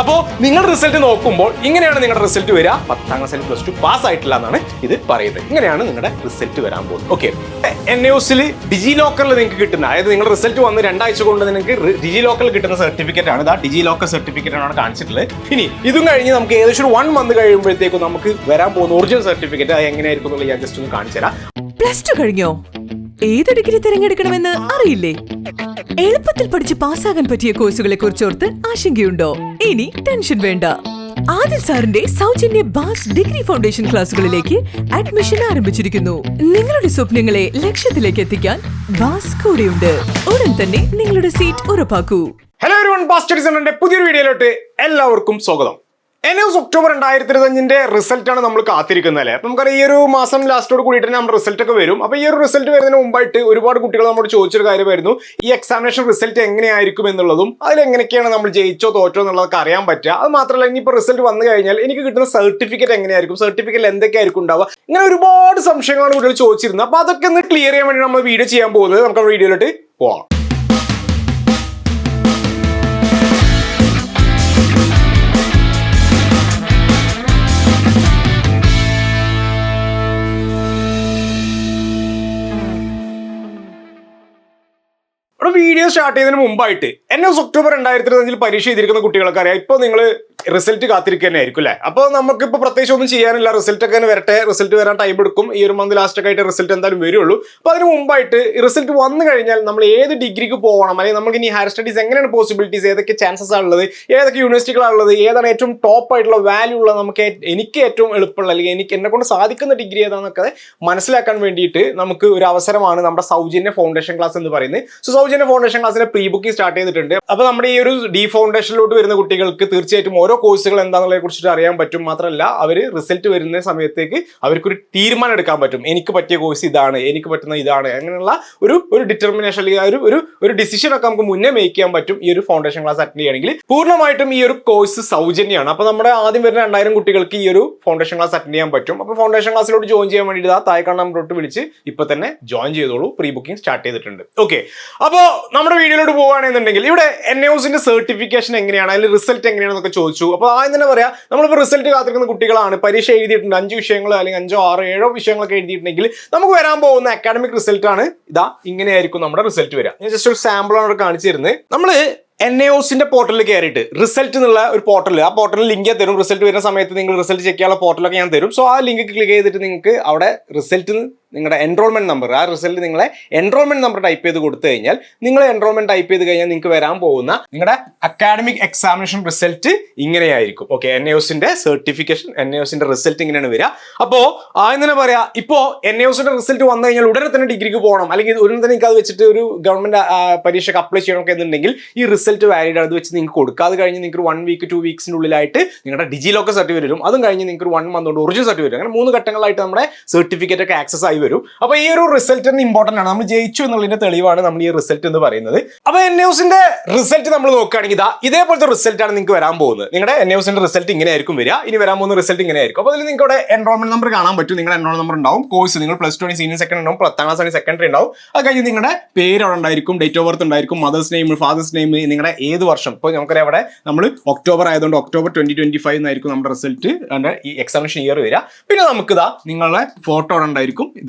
അപ്പോൾ നിങ്ങൾ റിസൾട്ട് നോക്കുമ്പോൾ ഇങ്ങനെയാണ് നിങ്ങളുടെ റിസൾട്ട് വരിക. പത്താം ക്ലാസ്സിൽ പ്ലസ് ടു പാസ് ആയിട്ടില്ല എന്നാണ് ഇത് പറയുന്നത്. ഇങ്ങനെയാണ് നിങ്ങളുടെ റിസൾട്ട് വരാൻ പോകുന്നത്. ഓക്കെ എൻ ന്യൂസിൽ ഡിജി ലോക്കറിൽ നിങ്ങൾക്ക് കിട്ടുന്ന അതായത് നിങ്ങളുടെ റിസൾട്ട് വന്ന് രണ്ടാഴ്ച കൊണ്ട് നിങ്ങൾക്ക് ഡിജി ലോക്കറിൽ കിട്ടുന്ന സർട്ടിഫിക്കറ്റ് ആണ്. ഇതാ ഡിജി ലോക്കർ സർട്ടിഫിക്കറ്റ് ആണ് കാണിച്ചിട്ടുള്ളത്. ഇനി ഇതും കഴിഞ്ഞ് നമുക്ക് ഏകദേശം ഒരു വൺ മന്ത് കഴിയുമ്പോഴത്തേക്കും നമുക്ക് വരാൻ പോകുന്ന ഒറിജിനൽ സർട്ടിഫിക്കറ്റ് അത് എങ്ങനെയായിരിക്കും എന്നുള്ളത് ഞാൻ ജസ്റ്റ് ഒന്ന് കാണിച്ചു തരാം പ്ലസ് ടു കഴിഞ്ഞോ? ഏത് ഡിഗ്രി തിരഞ്ഞെടുക്കണമെന്ന് അറിയില്ലേ? എളുപ്പത്തിൽ പഠിച്ച് പാസ്സാകാൻ പറ്റിയ കോഴ്സുകളെ കുറിച്ചോർത്ത് ആശങ്കയുണ്ടോ? ഇനി ടെൻഷൻ വേണ്ട. ആദിൽ സാറിന്റെ സൗജന്യ ബാസ് ഡിഗ്രി ഫൗണ്ടേഷൻ ക്ലാസുകളിലേക്ക് അഡ്മിഷൻ ആരംഭിച്ചിരിക്കുന്നു. നിങ്ങളുടെ സ്വപ്നങ്ങളെ ലക്ഷ്യത്തിലേക്ക് എത്തിക്കാൻ ബാസ് കൂടെയുണ്ട്. ഉടൻ തന്നെ നിങ്ങളുടെ സീറ്റ് ഉറപ്പാക്കൂ. ഹലോ എവരിവൺ ബാസ് സ്റ്റഡീസ് പുതിയൊരു വീഡിയോയിലോട്ട് എല്ലാവർക്കും സ്വാഗതം. എൻഎസ് ഒക്ടോബർ രണ്ടായിരത്തി ഇരുപത്തഞ്ചിന്റെ റിസൾട്ട് ആണ് നമ്മൾ കാത്തിരിക്കുന്നത് അല്ലേ? അപ്പം നമുക്കറിയാം ഈ ഒരു മാസം ലാസ്റ്റോട് കൂടിയിട്ട് നമ്മുടെ റിസൾട്ട് ഒക്കെ വരും. അപ്പോൾ ഈ ഒരു റിസൾട്ട് വരുന്നതിന് മുമ്പായിട്ട് ഒരുപാട് കുട്ടികൾ നമ്മോട് ചോദിച്ചൊരു കാര്യമായിരുന്നു ഈ എക്സാമിനേഷൻ റിസൾട്ട് എങ്ങനെയായിരിക്കും എന്നുള്ളതും അതിൽ എങ്ങനെയൊക്കെയാണ് നമ്മൾ ജയിച്ചോ തോറ്റോ എന്നുള്ളതൊക്കെ അറിയാൻ പറ്റുക. അത് മാത്രമല്ല ഇനിയിപ്പോൾ റിസൾട്ട് വന്നു കഴിഞ്ഞാൽ എനിക്ക് കിട്ടുന്ന സർട്ടിഫിക്കറ്റ് എങ്ങനെയായിരിക്കും? സർട്ടിഫിക്കറ്റ് എന്തൊക്കെയായിരിക്കും ഉണ്ടാവുക? ഇങ്ങനെ ഒരുപാട് സംശയങ്ങളാണ് കുട്ടികൾ ചോദിച്ചിരുന്നത്. അപ്പോൾ അതൊക്കെ ഒന്ന് ക്ലിയർ ചെയ്യാൻ വേണ്ടി നമ്മൾ വീഡിയോ ചെയ്യാൻ പോകുന്നത്. നമുക്ക് വീഡിയോയിലോട്ട് പോകാം വീഡിയോ സ്റ്റാർട്ട് ചെയ്തതിന് മുമ്പായിട്ട് എൻ എസ് ഒക്ടോബർ രണ്ടായിരത്തി ഇരുപത്തഞ്ചിൽ പരീക്ഷ ചെയ്തിരിക്കുന്ന കുട്ടികൾക്കറിയാം ഇപ്പൊ നിങ്ങൾ റിസൾട്ട് ആയിരിക്കും അല്ലേ? അപ്പോൾ നമുക്കിപ്പോൾ പ്രത്യേകിച്ച് ഒന്നും ചെയ്യാനില്ല. റിസൾട്ട് ഒക്കെ വരട്ടെ. റിസൾട്ട് വരാൻ ടൈം എടുക്കും. ഈ ഒരു മന്ത് ലാസ്റ്റ് ഒക്കെ ആയിട്ട് റിസൾട്ട് എന്തായാലും വരുള്ളൂ. അപ്പോൾ അതിന് മുമ്പായിട്ട് റിസൾട്ട് വന്നു കഴിഞ്ഞാൽ നമ്മൾ ഏത് ഡിഗ്രിക്ക് പോകണം അല്ലെങ്കിൽ നമുക്ക് ഇനി ഹയർ സ്റ്റഡീസ് എങ്ങനെയാണ് പോസിബിലിറ്റീസ് ഏതൊക്കെ ചാൻസസ് ആണുള്ളത് ഏതൊക്കെ യൂണിവേഴ്സിറ്റികളാണുള്ളത് ഏതാണ് ഏറ്റവും ടോപ്പ് ആയിട്ടുള്ള വാല്യൂ ഉള്ള നമുക്ക് എനിക്ക് ഏറ്റവും എളുപ്പമുള്ള അല്ലെങ്കിൽ എനിക്ക് എന്നെ കൊണ്ട് സാധിക്കുന്ന ഡിഗ്രി ഏതാണെന്നൊക്കെ മനസ്സിലാക്കാൻ വേണ്ടിയിട്ട് നമുക്ക് ഒരു അവസരമാണ് നമ്മുടെ സൗജന്യ ഫൗണ്ടേഷൻ ക്ലാസ് എന്ന് പറയുന്നത്. സോ സൗജന്യ ഫൗണ്ടേഷൻ ക്ലാസ്സിന്റെ പ്രീ ബുക്കിംഗ് സ്റ്റാർട്ട് ചെയ്തിട്ടുണ്ട്. അപ്പോൾ നമ്മുടെ ഈ ഒരു ഡി ഫൗണ്ടേഷനിലോട്ട് വരുന്ന കുട്ടികൾക്ക് തീർച്ചയായിട്ടും ഓരോ കോഴ്സുകൾ എന്താണെന്നുള്ളതിനെ കുറിച്ചിട്ട് അറിയാൻ പറ്റും മാത്രമല്ല അവർ റിസൾട്ട് വരുന്ന സമയത്തേക്ക് അവർക്കൊരു തീരുമാനം എടുക്കാൻ പറ്റും. എനിക്ക് പറ്റിയ കോഴ്സ് ഇതാണ് എനിക്ക് പറ്റുന്ന ഇതാണ് അങ്ങനെയുള്ള ഒരു ഒരു ഡിറ്റർമിനേഷൻ അല്ലെങ്കിൽ ഒരു ഒരു ഒരു ഡിസിഷൻ ഒക്കെ നമുക്ക് മുന്നേ മേക്ക് ചെയ്യാൻ പറ്റും ഈ ഒരു ഫൗണ്ടേഷൻ ക്ലാസ് അറ്റൻഡ് ചെയ്യണമെങ്കിൽ. പൂർണമായിട്ടും ഈ ഒരു കോഴ്സ് സൗജന്യമാണ്. അപ്പോൾ നമ്മുടെ ആദ്യം വരുന്ന രണ്ടായിരം കുട്ടികൾക്ക് ഈ ഒരു ഫൗണ്ടേഷൻ ക്ലാസ് അറ്റൻഡ് ചെയ്യാൻ പറ്റും. അപ്പോൾ ഫൗണ്ടേഷൻ ക്ലാസ്സിലോട്ട് ജോയിൻ ചെയ്യാൻ വേണ്ടിയിട്ട് ആ താഴെ കാണാൻ നമ്പറോട്ട് വിളിച്ച് ഇപ്പോൾ തന്നെ ജോയിൻ ചെയ്തോളൂ. പ്രീ ബുക്കിംഗ് സ്റ്റാർട്ട് ചെയ്തിട്ടുണ്ട്. ഓക്കെ അപ്പോൾ നമ്മുടെ വീഡിയോയിലോട്ട് പോകുകയാണെന്നുണ്ടെങ്കിൽ ഇവിടെ എൻ സർട്ടിഫിക്കേഷൻ എങ്ങനെയാണ്? അതിൽ റിസൾട്ട് എങ്ങനെയാണെന്നൊക്കെ ചോദിച്ചു അപ്പോൾ ആദ്യം തന്നെ പറയാം നമ്മളിപ്പോൾ റിസൾട്ട് കാത്തിരിക്കുന്ന കുട്ടികളാണ്. പരീക്ഷ എഴുതിയിട്ടുണ്ട്. അഞ്ച് വിഷയങ്ങൾ അല്ലെങ്കിൽ അഞ്ചോ ആറോ ഏഴോ വിഷയങ്ങളൊക്കെ എഴുതിയിട്ടുണ്ടെങ്കിൽ നമുക്ക് വരാൻ പോകുന്ന അക്കാഡമിക് റിസൾട്ട് ആണ്. ഇതാ ഇങ്ങനെയായിരിക്കും നമ്മുടെ റിസൾട്ട് വരിക. ഞാൻ ജസ്റ്റ് ഒരു സാമ്പിൾ ആണ് ഇവിടെ കാണിച്ചു തരുന്നത്. നമ്മൾ എൻ എ ഒസിന്റെ പോർട്ടലിൽ കയറിയിട്ട് റിസൾട്ട് എന്നുള്ള ഒരു പോർട്ടൽ ആ പോർട്ടലിൽ ലിങ്ക് ഞാൻ തരും. റിസൾട്ട് വരുന്ന സമയത്ത് നിങ്ങൾ റിസൾട്ട് ചെക്ക് ചെയ്യാനുള്ള പോർട്ടലൊക്കെ ഞാൻ തരും. സോ ആ ലിങ്ക് ക്ലിക്ക് ചെയ്തിട്ട് നിങ്ങൾക്ക് അവിടെ റിസൾട്ട് നിങ്ങളുടെ എൻറോൾമെന്റ് നമ്പർ ആ റിസൾട്ട് നിങ്ങളെ എൻറോൾമെന്റ് നമ്പർ ടൈപ്പ് ചെയ്ത് കൊടുത്തു കഴിഞ്ഞാൽ നിങ്ങൾ എൻറോൾമെന്റ് ടൈപ്പ് ചെയ്ത് കഴിഞ്ഞാൽ നിങ്ങൾക്ക് വരാൻ പോകുന്ന നിങ്ങളുടെ അക്കാഡമിക് എക്സാമിനേഷൻ റിസൾട്ട് ഇങ്ങനെയായിരിക്കും. ഓക്കെ എൻ എ ഒസിന്റെ സർട്ടിഫിക്കേഷൻ എൻ എ ഒസിന്റെ റിസൾട്ട് ഇങ്ങനെയാണ് വരിക അപ്പോൾ ആദ്യം തന്നെ പറയാം ഇപ്പോൾ എൻ എ ഒസിന്റെ റിസൾട്ട് വന്നു കഴിഞ്ഞാൽ ഉടനെ തന്നെ ഡിഗ്രിക്ക് പോകണം. അല്ലെങ്കിൽ ഉടനെ തന്നെ നിങ്ങൾക്ക് അത് വെച്ചിട്ട് ഒരു ഗവൺമെന്റ് പരീക്ഷയ്ക്ക് അപ്ലൈ ചെയ്യണമൊക്കെ എന്നുണ്ടെങ്കിൽ ഈ റിസൾട്ട് വാലിഡ് അത് വെച്ച് നിങ്ങൾക്ക് കൊടുക്കാതെ കഴിഞ്ഞ് നിങ്ങൾക്ക് വൺ വീക്ക് ടു വീക്സിന്റെ ഉള്ളിലായിട്ട് നിങ്ങളുടെ ഡിജി ലോക്കർ സർട്ടിഫിക്കറ്റ് വരും. അതും കഴിഞ്ഞ് നിങ്ങൾക്ക് ഒരു വൺ മന്ത് കൊണ്ട് ഒറിജിനൽ സർട്ടിഫിക്കറ്റ് അങ്ങനെ മൂന്ന് ഘട്ടങ്ങളായിട്ട് നമ്മുടെ സർട്ടിഫിക്കറ്റ് ഒക്കെ ആക്സസ് ആയി വരും. അപ്പൊ ഈ ഒരു റിസൾട്ട് തന്നെ ഇമ്പോർട്ടന്റ് ആണ്. നമ്മൾ ജയിച്ചു എന്നുള്ളതിന്റെ തെളിവാണ് നമ്മൾ ഈ റിസൾട്ട് എന്ന് പറയുന്നത്. അപ്പൊ എൻ ന്യൂസിന്റെ റിസൾട്ട് നമ്മൾ നോക്കുകയാണെങ്കിൽ ഇതാ ഇതേപോലത്തെ റിസൾട്ട് ആണ് നിങ്ങൾക്ക് വരാൻ പോകുന്നത്. നിങ്ങളുടെ എൻ ന്യൂസിന്റെ റിസൾട്ട് ഇങ്ങനെ ആയിരിക്കും വരിക. ഇനി വരാൻ പോകുന്ന റിസൾട്ട് ഇങ്ങനെ ആയിരിക്കും അപ്പോൾ അതിൽ നിങ്ങളുടെ എൻറോൾമെന്റ് നമ്പർ കാണാൻ പറ്റും. നിങ്ങളുടെ എൻറോൾമെന്റ് നമ്പർ ഉണ്ടാവും. കോഴ്സ് നിങ്ങൾ പ്ലസ് ടു സീനിയർ സെക്കൻഡ് ഉണ്ടാവും. പത്താം ക്ലാസ് സെക്കൻഡറി ഉണ്ടാവും. അത് കഴിഞ്ഞ് നിങ്ങളുടെ പേര് അവിടെ ഉണ്ടായിരിക്കും. ഡേറ്റ് ഓഫ് ബർത്ത് ഉണ്ടായിരിക്കും. മദേഴ്സ് നെയിം ഫാദേഴ്സ് നെയിം നിങ്ങളുടെ ഏത് വർഷം. ഇപ്പോൾ നമുക്കറിയാം അവിടെ നമ്മൾ ഒക്ടോബർ ആയതുകൊണ്ട് ഒക്ടോബർ ട്വന്റി ട്വന്റി ഫൈവ് എന്നായിരിക്കും നമ്മുടെ റിസൾട്ട് ഈ എക്സാമിനേഷൻ ഇയർ വരിക. പിന്നെ നമുക്കിതാ നിങ്ങളുടെ ഫോട്ടോ അവിടെ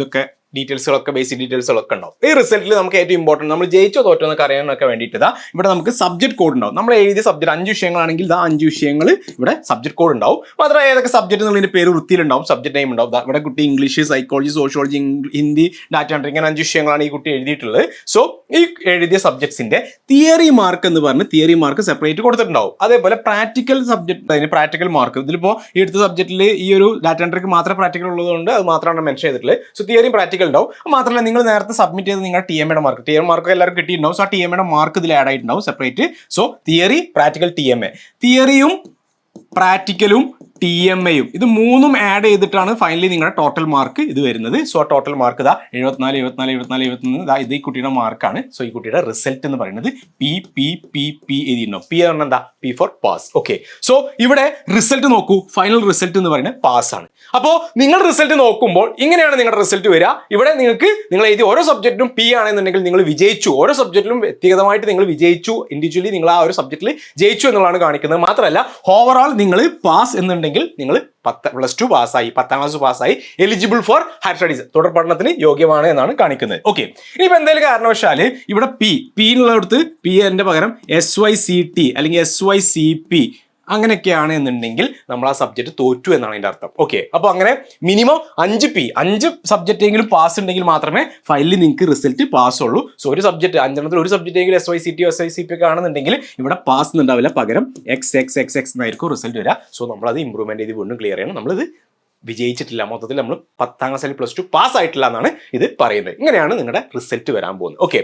ഉണ്ടായിരിക്കും ഇതൊക്കെ ഡീറ്റെയിൽസുകളൊക്കെ ബേസിക് ഡീറ്റെയിൽസുകളൊക്കെ ഉണ്ടാവും. ഈ റിസൾട്ടിൽ നമുക്ക് ഏറ്റവും ഇമ്പോർട്ടന്റ് നമ്മൾ ജയിച്ചോ തോറ്റോ എന്നൊക്കെ അറിയാനൊക്കെ വേണ്ടിയിട്ട് ഇവിടെ നമുക്ക് സബ്ജക്ട് കോഡ് ഉണ്ടാവും. നമ്മൾ എഴുതിയ സബ്ജക്ട് അഞ്ച് വിഷയങ്ങളാണെങ്കിൽ ഇതാ അഞ്ച് വിഷയങ്ങൾ ഇവിടെ സബ്ജക്ട് കോഡ് ഉണ്ടാവും. മാത്രമല്ല ഏതൊക്കെ സബ്ജക്ട് എന്നുള്ളതിന്റെ പേര് വൃത്തിയിലുണ്ടാവും. സബ്ജക്ട് നെയിം ഉണ്ടാവും. ഇവിടെ കുട്ടി English psychology sociology Hindi data entry ഇങ്ങനെ അഞ്ച് വിഷയങ്ങളാണ് ഈ കുട്ടി എഴുതിയിട്ടുള്ളത്. സോ ഈ എഴുതിയ സബ്ജക്ട്സിന്റെ തിയറി മാർക്ക് എന്ന് പറഞ്ഞ് തിയറി മാർക്ക് സെപ്പറേറ്റ് കൊടുത്തിട്ടുണ്ടാവും. അതേപോലെ പ്രാക്ടിക്കൽ സബ്ജക്ട് അതിന് പ്രാക്ടിക്കൽ മാർക്ക് ഇതിലിപ്പോൾ ഈ എടുത്ത സബ്ജക്റ്റിൽ ഈ ഒരു ഡാറ്റ എൻട്രിക്ക് മാത്രമേ പ്രാക്ടിക്കൽ ഉള്ളതുകൊണ്ട് അത് മാത്രമാണ് മെൻഷൻ ചെയ്തിട്ടുള്ളത്. സോ തിയറിയും പ്രാക്ടിക്കൽ ഉണ്ടാവും അത് മാത്രമല്ല നിങ്ങൾ നേരത്തെ സബ്മിറ്റ് ചെയ്ത് നിങ്ങളുടെ ടി എമ്മയുടെ മാർക്ക് ടി എം മാർക്ക് എല്ലാവർക്കും കിട്ടിയിട്ടുണ്ടാവും. സോ ആ ടി എമ്മയുടെ മാർക്ക് ഇതിൽ ആഡ് ആയിട്ടുണ്ടാവും separate so theory practical T M A തിയറിയും പ്രാക്ടിക്കലും ടി എം എയും ഇത് മൂന്നും ആഡ് ചെയ്തിട്ടാണ് ഫൈനലി നിങ്ങളുടെ ടോട്ടൽ മാർക്ക് ഇത് വരുന്നത്. സോ ആ ടോട്ടൽ മാർക്ക് ഇതാ എഴുപത്തിനാല് എഴുപത്തിനാല് എഴുപത്തിനാല് എഴുപത്തിനാല് ഇതാ ഇത് ഈ കുട്ടിയുടെ മാർക്കാണ് സോ ഈ കുട്ടിയുടെ റിസൾട്ട് എന്ന് പറയുന്നത് പി പി പി പി എഴുതിയിട്ടുണ്ടോ. പി എന്ന് പറഞ്ഞാൽ എന്താ? P for pass okay so ഇവിടെ റിസൾട്ട് നോക്കൂ. ഫൈനൽ റിസൾട്ട് എന്ന് പറയുന്നത് പാസ് ആണ്. അപ്പോൾ നിങ്ങൾ റിസൾട്ട് നോക്കുമ്പോൾ ഇങ്ങനെയാണ് നിങ്ങളുടെ റിസൾട്ട് വരിക. ഇവിടെ നിങ്ങൾക്ക് നിങ്ങൾ എഴുതി ഓരോ സബ്ജക്റ്റും പി ആണെന്നുണ്ടെങ്കിൽ നിങ്ങൾ വിജയിച്ചു. ഓരോ സബ്ജക്റ്റിലും വ്യക്തിഗതമായിട്ട് നിങ്ങൾ വിജയിച്ചു. ഇൻഡിവിജ്വലി നിങ്ങൾ ആ ഒരു സബ്ജക്റ്റിൽ ജയിച്ചു എന്നുള്ളതാണ് കാണിക്കുന്നത്. മാത്രമല്ല ഓവറോൾ നിങ്ങൾ പാസ് എന്നുണ്ടെങ്കിൽ നിങ്ങൾ പത്ത് പ്ലസ് ടു പാസ്സായി പത്താം ക്ലാസ് പാസ്സായി എലിജിബിൾ ഫോർ ഹയർ സ്റ്റഡീസ് തുടർ പഠനത്തിന് യോഗ്യമാണ് എന്നാണ് കാണിക്കുന്നത്. ഓക്കെ ഇനിയിപ്പോൾ എന്തെങ്കിലും കാരണവശാൽ ഇവിടെ പി പി എന്നുള്ളടത്ത് പി എന്റെ പകരം എസ് വൈ സി ടി അല്ലെങ്കിൽ എസ് വൈ സി പി അങ്ങനെയൊക്കെയാണ് എന്നുണ്ടെങ്കിൽ നമ്മൾ ആ സബ്ജക്റ്റ് തോറ്റു എന്നാണ് അതിന്റെ അർത്ഥം. ഓക്കെ അപ്പോൾ അങ്ങനെ മിനിമം അഞ്ച് പി അഞ്ച് സബ്ജക്റ്റ് എങ്കിലും പാസ് ഉണ്ടെങ്കിൽ മാത്രമേ ഫയലിൽ നിങ്ങൾക്ക് റിസൾട്ട് പാസ് ഉള്ളൂ. സോ ഒരു സബ്ജക്റ്റ് അഞ്ചെണ്ണത്തിൽ ഒരു സബ്ജക്റ്റ് എങ്കിലും S Y C T S I C P ഒക്കെ ആണെന്നുണ്ടെങ്കിൽ ഇവിടെ പാസ് ഉണ്ടാവില്ല പകരം എക്സ് എക്സ് എക്സ് എക്സ് എന്നായിരിക്കും റിസൾട്ട് വരിക. സോ നമ്മളത് ഇമ്പ്രൂവ്മെന്റ് ചെയ്ത് വീണ്ടും ക്ലിയർ ചെയ്യണം. നമ്മളിത് വിജയിച്ചിട്ടില്ല. മൊത്തത്തിൽ നമ്മൾ പത്താം ക്ലാസ്സിൽ പ്ലസ് ടു പാസ് ആയിട്ടില്ല എന്നാണ് ഇത് പറയുന്നത്. ഇങ്ങനെയാണ് നിങ്ങളുടെ റിസൾട്ട് വരാൻ പോകുന്നത്. ഓക്കെ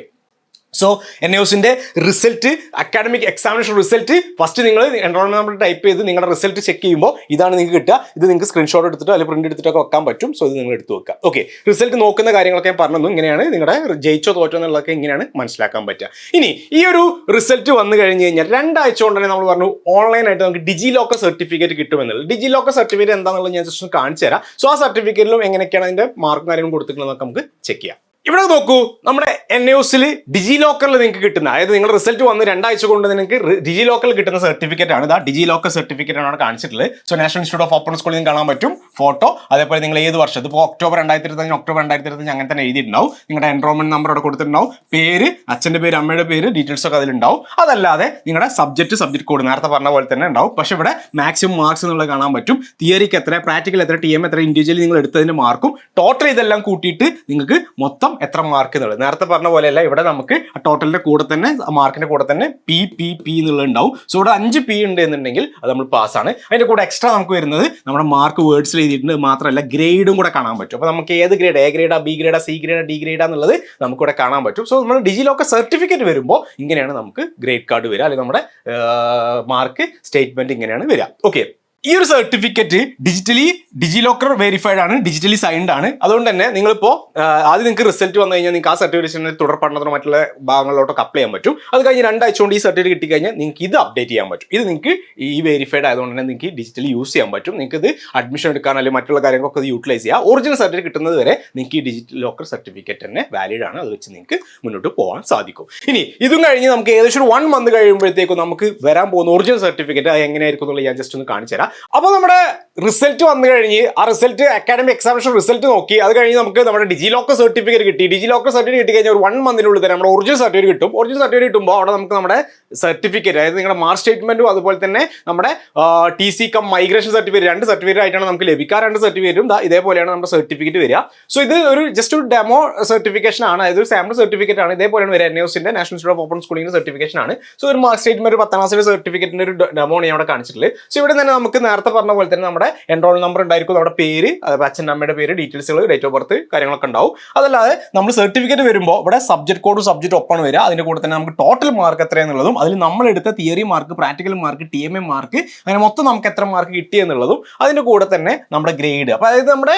സോ എൻ ന്യൂസിന്റെ result academic examination result first നിങ്ങൾ എൻറോൾമെന്റ് നമ്പർ ടൈപ്പ് ചെയ്ത് നിങ്ങളുടെ റിസൾട്ട് ചെക്ക് ചെയ്യുമ്പോൾ ഇതാണ് നിങ്ങൾക്ക് കിട്ടുക. ഇത് നിങ്ങൾക്ക് സ്ക്രീൻഷോട്ട് എടുത്തിട്ടോ അല്ലെങ്കിൽ പ്രിന്റ് എടുത്തിട്ടൊക്കെ വെക്കാൻ പറ്റും. സോ ഇത് നിങ്ങൾ എടുത്ത് വെക്കുക. ഓക്കെ റിസൾട്ട് നോക്കുന്ന കാര്യങ്ങളൊക്കെ ഞാൻ പറഞ്ഞു ഇങ്ങനെയാണ് നിങ്ങളുടെ ജയിച്ചോ തോറ്റോ എന്നുള്ളതൊക്കെ ഇങ്ങനെയാണ് മനസ്സിലാക്കാൻ പറ്റുക. ഇനി ഈ ഒരു റിസൾട്ട് വന്നു കഴിഞ്ഞ് കഴിഞ്ഞാൽ രണ്ടാഴ്ച കൊണ്ട് തന്നെ നമ്മൾ പറഞ്ഞു ഓൺലൈനായിട്ട് നമുക്ക് ഡിജി ലോക്കർ സർട്ടിഫിക്കറ്റ് കിട്ടുമെന്നുള്ളത്. ഡിജി ലോക്കർ സർട്ടിഫിക്കറ്റ് എന്താണെന്നുള്ളത് ഞാൻ ജസ്റ്റ് കാണിച്ചു തരാം സോ ആ സർട്ടിഫിക്കറ്റിലും എങ്ങനെയൊക്കെയാണ് അതിന്റെ മാർക്കും കാര്യങ്ങളും കൊടുത്തിട്ടുള്ളത് നമുക്ക് ചെക്ക് ചെയ്യാം. ഇവിടെ നോക്കൂ നമ്മുടെ എൻ ന്യൂസിൽ ഡിജി ലോക്കറിൽ നിങ്ങൾക്ക് കിട്ടുന്ന അതായത് നിങ്ങൾ റിസൾട്ട് വന്ന് രണ്ടാഴ്ച കൊണ്ട് നിങ്ങൾക്ക് ഡിജി ലോക്കറിൽ കിട്ടുന്ന സർട്ടിഫിക്കറ്റ് ആണ്. ഇതാ ഡിജി ലോക്കർ സർട്ടിഫിക്കറ്റ് ആണ് കാണിച്ചിട്ടുള്ളത്. So national institute of open സ്കൂളിൽ കാണാൻ പറ്റും. ഫോട്ടോ അതേപോലെ നിങ്ങൾ ഏത് വർഷം? ഇതിപ്പോൾ ഒക്ടോബർ രണ്ടായിരത്തി ഇരുപത്തഞ്ച് ഒക്ടോബർ രണ്ടായിരത്തി ഇരുപത്തഞ്ച് അങ്ങനെ തന്നെ എഴുതിയിട്ടുണ്ടാവും. നിങ്ങളുടെ എൻറോൾമെന്റ് നമ്പർ അവിടെ കൊടുത്തിട്ടുണ്ടാവും. പേര് അച്ഛന്റെ പേര് അമ്മയുടെ പേര് ഡീറ്റെയിൽസ് ഒക്കെ അതിലുണ്ടാവും. അതല്ലാതെ നിങ്ങളുടെ സബ്ജക്റ്റ് സബ്ജക്ട് കോഡ് നേരത്തെ പറഞ്ഞ പോലെ തന്നെ ഉണ്ടാവും. പക്ഷെ ഇവിടെ മാക്സിമം മാർക്സ് എന്നുള്ളത് കാണാൻ പറ്റും. തിയറിക്ക് എത്ര പ്രാക്ടിക്കൽ എത്ര ടി എം എത്ര ഇൻഡിവിജ്വലി നിങ്ങൾ എടുത്തതിന്റെ മാർക്കും ടോട്ടൽ ഇതെല്ലാം കൂട്ടിയിട്ട് നിങ്ങൾക്ക് മൊത്തം എത്ര മാർക്ക് എന്നുള്ളത്. നേരത്തെ പറഞ്ഞ പോലെയല്ല ഇവിടെ നമുക്ക് ടോട്ടലിന്റെ കൂടെ തന്നെ മാർക്കിന്റെ കൂടെ തന്നെ പി പി പി എന്നുള്ളത് ഉണ്ടാവും. സോ ഇവിടെ അഞ്ച് പി ഉണ്ട് എന്നുണ്ടെങ്കിൽ അത് നമ്മൾ പാസ്സാണ് അതിന്റെ കൂടെ എക്സ്ട്രാ നമുക്ക് വരുന്നത് നമ്മുടെ മാർക്ക് വേർഡ്സിൽ എഴുതിയിട്ടുണ്ട് മാത്രമല്ല ഗ്രേഡും കൂടെ കാണാൻ പറ്റും. അപ്പോൾ നമുക്ക് ഏത് ഗ്രേഡ് എ ഗ്രേഡാ ബി ഗ്രേഡാ സി ഗ്രേഡാ ഡി ഗ്രേഡാ എന്നുള്ളത് നമുക്കിവിടെ കാണാൻ പറ്റും. സോ നമ്മുടെ ഡിജി ലോക്കർ സർട്ടിഫിക്കറ്റ് വരുമ്പോൾ ഇങ്ങനെയാണ് നമുക്ക് ഗ്രേഡ് കാർഡ് വരിക. അല്ലെങ്കിൽ നമ്മുടെ മാർക്ക് സ്റ്റേറ്റ്മെന്റ് ഇങ്ങനെയാണ് വരിക. ഓക്കെ ഈ ഒരു സർട്ടിഫിക്കറ്റ് ഡിജിറ്റലി ഡിജി ലോക്കർ വെരിഫൈഡ് ആണ് ഡിജിറ്റലി സൈൻഡ് ആണ്. അതുകൊണ്ട് തന്നെ നിങ്ങളിപ്പോൾ ആദ്യം നിങ്ങൾക്ക് റിസൾട്ട് വന്നു കഴിഞ്ഞാൽ നിങ്ങൾക്ക് ആ സർട്ടിഫിക്കേഷൻ തുടർ പഠനത്തിനോ മറ്റുള്ള ഭാഗങ്ങളിലോട്ടൊക്കെ അപ്ലൈ ചെയ്യാൻ പറ്റും. അത് കഴിഞ്ഞ് രണ്ടാഴ്ച കൊണ്ട് ഈ സർട്ടിഫിക്കറ്റ് കിട്ടിക്കഴിഞ്ഞാൽ നിങ്ങൾക്ക് ഇത് അപ്ഡേറ്റ് ചെയ്യാൻ പറ്റും. ഇത് നിങ്ങൾക്ക് ഈ വെരിഫൈഡ് ആയതുകൊണ്ട് തന്നെ നിങ്ങൾക്ക് ഡിജിറ്റലി യൂസ് ചെയ്യാൻ പറ്റും. നിങ്ങൾക്ക് ഇത് അഡ്മിഷൻ എടുക്കാൻ അല്ലെങ്കിൽ മറ്റുള്ള കാര്യങ്ങളൊക്കെ ഇത് യൂട്ടിലൈസ് ചെയ്യാം. ഒറിജിനൽ സർട്ടിഫിക്കറ്റ് കിട്ടുന്നത് വരെ നിങ്ങൾക്ക് ഈ ഡിജിറ്റൽ ലോക്കർ സർട്ടിഫിക്കറ്റ് തന്നെ വാലിഡ് ആണ്. അത് വെച്ച് നിങ്ങൾക്ക് മുന്നോട്ട് പോകാൻ സാധിക്കും. ഇനി ഇതും കഴിഞ്ഞ് നമുക്ക് ഏകദേശം ഒരു വൺ മന്ത് കഴിയുമ്പോഴത്തേക്കും നമുക്ക് വരാൻ പോകുന്ന ഒറിജിനൽ സർട്ടിഫിക്കറ്റ് അത് എങ്ങനെയായിരിക്കും എന്നുള്ളത് ഞാൻ ജസ്റ്റ് ഒന്ന് കാണിച്ചു തരാം അപ്പോൾ നമ്മുടെ റിസൾട്ട് വന്നു കഴിഞ്ഞ് ആ റിസൾട്ട് അക്കാഡമിക് എക്സാമിനേഷൻ റിസൾട്ട് നോക്കി അത് കഴിഞ്ഞ് നമുക്ക് നമ്മുടെ ഡിജി ലോക്കർ സർട്ടിഫിക്കറ്റ് കിട്ടി. ഡിജി ലോക്കർ സർട്ടിഫിക്കറ്റ് കിട്ടി കഴിഞ്ഞാൽ ഒരു വൺ മന്തിനുള്ളിൽ തന്നെ നമ്മുടെ ഒറിജിനൽ സർട്ടിഫിക്കറ്റ് കിട്ടും. ഒറിജിനൽ സർട്ടിഫിക്കറ്റ് കിട്ടുമ്പോൾ അവിടെ നമുക്ക് നമ്മുടെ സർട്ടിഫിക്കറ്റ് അതായത് നിങ്ങളുടെ മാർക്ക് സ്റ്റേറ്റ്മെന്റും അതുപോലെ തന്നെ നമ്മുടെ T C cum migration certificate രണ്ട് സർട്ടിഫിക്കറ്റ് ആയിട്ടാണ് നമുക്ക് ലഭിക്കുക. രണ്ട് സർട്ടിഫിക്കറ്റും ഇതേപോലെയാണ് നമ്മുടെ സർട്ടിഫിക്കറ്റ് വരിക. സോ ഇത് ഒരു ജസ്റ്റ് ഒരു ഡെമോ സർട്ടിഫിക്കേഷൻ ആണ്. അതായത് ഒരു സാമ്പിൾ സർട്ടിഫിക്കറ്റ് ആണ്. ഇതേപോലെയാണ് വരിക. എൻ എസിന്റെ national institute of open schooling certification ആണ്. സോ ഒരു മാർക്ക് സ്റ്റേറ്റ്മെന്റ് ഒരു പത്താം ക്ലാസ്സിലെ സർട്ടിഫിക്കറ്റിന്റെ ഒരു ഡെമോ ഞാൻ അവിടെ കാണിച്ചിട്ടുള്ളത്. സോ ഇവിടെ തന്നെ നമുക്ക് നേരത്തെ പറഞ്ഞ പോലെ തന്നെ നമ്മുടെ എൻറോൾ നമ്പർ ഉണ്ടായിരിക്കും. നമ്മുടെ പേര് അച്ഛൻ അമ്മയുടെ പേര് ഡീറ്റെയിൽസുകൾ ഡേറ്റ് ഓഫ് ബർത്ത് കാര്യങ്ങളൊക്കെ ഉണ്ടാവും. അതല്ലാതെ നമ്മൾ സർട്ടിഫിക്കറ്റ് വരുമ്പോൾ ഇവിടെ സബ്ജക്ട് കോഡും സബ്ജക്ട് ഒപ്പാണ് വരിക. അതിന്റെ കൂടെ തന്നെ നമുക്ക് ടോട്ടൽ മാർക്ക് എത്രയെന്നുള്ളതും അതിൽ നമ്മൾ എടുത്ത theory mark practical mark T M A mark അങ്ങനെ മൊത്തം നമുക്ക് എത്ര മാർക്ക് കിട്ടി എന്നുള്ളതും അതിന്റെ കൂടെ തന്നെ നമ്മുടെ ഗ്രേഡ് അപ്പോൾ അതായത് നമ്മുടെ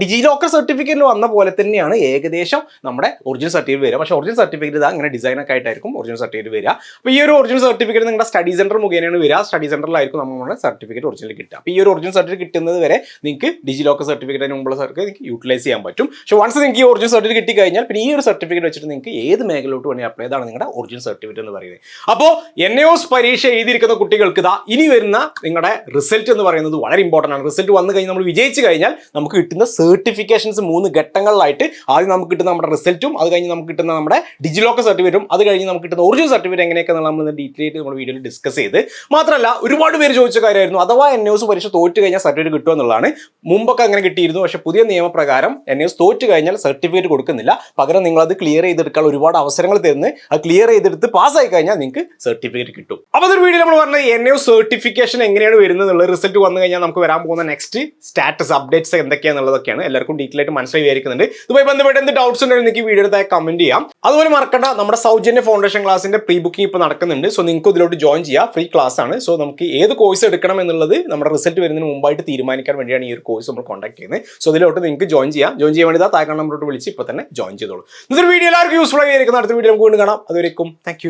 ഡിജി ലോക്കർ സർട്ടിഫിക്കറ്റിൽ വന്ന പോലെ തന്നെയാണ് ഏകദേശം നമ്മുടെ ഒറിജിനൽ സർട്ടിഫിക്കറ്റ് വരിക. പക്ഷേ ഒറിജിനൽ സർട്ടിഫിക്കറ്റ് ഇതാ അങ്ങനെ ഡിസൈൻ ഒക്കെ ആയിട്ടായിരിക്കും ഒറിജിനൽ സർട്ടിഫിക്കറ്റ് വരിക. അപ്പോൾ ഈ ഒരു ഒറിജിനൽ സർട്ടിഫിക്കറ്റ് നിങ്ങളുടെ സ്റ്റഡി സെന്റർ മുഖേനയാണ് വരിക. സ്റ്റഡി സെന്ററിലായിരിക്കും നമ്മുടെ സർട്ടിഫിക്കറ്റ് ഒറിജിനൽ കിട്ടുക. അപ്പോൾ ഈ ഒരു ഒറിജിനൽ സർട്ടിഫിക്കറ്റ് കിട്ടുന്നത് വരെ നിങ്ങൾക്ക് ഡിജി ലോക്കർ സർട്ടിഫിക്കറ്റിന് മുമ്പുള്ള സർട്ടിഫിക്കറ്റ് നിങ്ങൾക്ക് യൂട്ടിലൈസ് ചെയ്യാൻ പറ്റും. പക്ഷേ വൺസ് നിങ്ങൾക്ക് ഈ ഒറിജിനൽ സർട്ടിഫിക്കറ്റ് കിട്ടി കഴിഞ്ഞാൽ പിന്നെ ഈ ഒരു സർട്ടിഫിക്കറ്റ് വെച്ചിട്ട് നിങ്ങൾക്ക് ഏത് മേഖലയിലോട്ട് വേണമെങ്കിൽ അപ്ലൈ ചെയ്താണ് നിങ്ങളുടെ ഒറിജിനൽ സർട്ടിഫിക്കറ്റ് എന്ന് പറയുന്നത്. അപ്പോൾ എൻ എസ് പരീക്ഷ എഴുതിയിരിക്കുന്ന കുട്ടികൾക്ക് ഇതാ ഇനി വരുന്ന നിങ്ങളുടെ റിസൾട്ട് എന്ന് പറയുന്നത് വളരെ ഇമ്പോർട്ടന്റ് ആണ്. റിസൾട്ട് വന്നു കഴിഞ്ഞാൽ നമ്മൾ വിജയിച്ചു കഴിഞ്ഞാൽ നമുക്ക് കിട്ടുന്ന സർട്ടിഫിക്കേഷൻസ് മൂന്ന് ഘട്ടങ്ങളിലായിട്ട് ആദ്യം നമുക്ക് കിട്ടുന്ന നമ്മുടെ റിസൾട്ടും അത് കഴിഞ്ഞ് നമുക്ക് കിട്ടുന്ന നമ്മുടെ ഡിജി ലോക്കർ സർട്ടിഫിക്കറ്റും അത് കഴിഞ്ഞ് നമുക്ക് കിട്ടുന്ന ഒറിജിനൽ സർട്ടിഫിക്കറ്റ് എങ്ങനെയൊക്കെ നമ്മൾ ഡീറ്റെയിൽ നമ്മുടെ വീഡിയോയിൽ ഡിസ്കസ് ചെയ്ത്. മാത്രമല്ല ഒരുപാട് പേര് ചോദിച്ച കാര്യമായിരുന്നു. അഥവാ എൻ എസ് പരീക്ഷ തോറ്റു കഴിഞ്ഞാൽ സർട്ടിഫിക്കറ്റ് കിട്ടുക എന്നുള്ളതാണ്. മുമ്പൊക്കെ അങ്ങനെ കിട്ടിയിരുന്നു. പക്ഷേ പുതിയ നിയമപ്രകാരം എൻ എസ് തോറ്റു കഴിഞ്ഞാൽ സർട്ടിഫിക്കറ്റ് കൊടുക്കുന്നില്ല. പകരം നിങ്ങൾ അത് ക്ലിയർ ചെയ്തെടുക്കാൻ ഒരുപാട് അവസരങ്ങൾ തരുന്നു. അത് ക്ലിയർ ചെയ്തെടുത്ത് പാസ്സായി കഴിഞ്ഞാൽ നിങ്ങൾക്ക് സർട്ടിഫിക്കറ്റ് കിട്ടും. അപ്പോൾ അതൊരു വീഡിയോ നമ്മൾ പറഞ്ഞത് എൻ എസ് സർട്ടിഫിക്കേഷൻ എങ്ങനെയാണ് വരുന്നത് റിസൾട്ട് വന്നു കഴിഞ്ഞാൽ നമുക്ക് വരാൻ പോകുന്ന നെക്സ്റ്റ് സ്റ്റാറ്റസ് അപ്ഡേറ്റ്സ് എന്തൊക്കെയാണെന്നുള്ളതൊക്കെയാണ് എല്ലാവർക്കും ഡീറ്റെയിൽ ആയിട്ട് മനസ്സിലായി വിചാരിക്കുന്നുണ്ട്. ഇതുമായി ബന്ധപ്പെട്ട് എന്ത് ഡൗട്ട്സ് ഉണ്ടെങ്കിൽ നിങ്ങൾക്ക് വീഡിയോ താഴെ കമന്റ് ചെയ്യാം. അതുപോലെ മറക്കണ്ട നമ്മുടെ സൗജന്യ ഫൗണ്ടേഷൻ ക്ലാസിന്റെ പ്രീ ബുക്കിംഗ് ഇപ്പോൾ നടക്കുന്നുണ്ട്. സോ നിങ്ങൾക്ക് ഇതിലോട്ട് ജോയിൻ ചെയ്യാം. ഫ്രീ ക്ലാസ് ആണ്. സോ നമുക്ക് ഏത് കോഴ്സ് എടുക്കണം എന്നുള്ളത് എന്നുള്ളത് നമ്മുടെ റിസൾട്ട് വരുന്നതിന് മുമ്പായിട്ട് തീരുമാനിക്കാൻ വേണ്ടിയാണ് ഈ ഒരു കോഴ്സ് നമ്മൾ കോൺടാക്ട് ചെയ്യുന്നത്. സോ ഇതിലോട്ട് നിങ്ങൾക്ക് ജോയിൻ ചെയ്യാം. ജോയിൻ ചെയ്യാൻ വേണ്ടി താഴെ നമ്പറോട്ട് വിളിച്ച് ഇപ്പോൾ തന്നെ ജോയിൻ ചെയ്തോളൂ. ഇന്നൊരു വീഡിയോ എല്ലാവർക്കും യൂസ്ഫുൾ ആയിരിക്കും. അടുത്ത വീഡിയോ നമുക്ക് വീണ്ടും കാണാം. അതുവരെയും താങ്ക്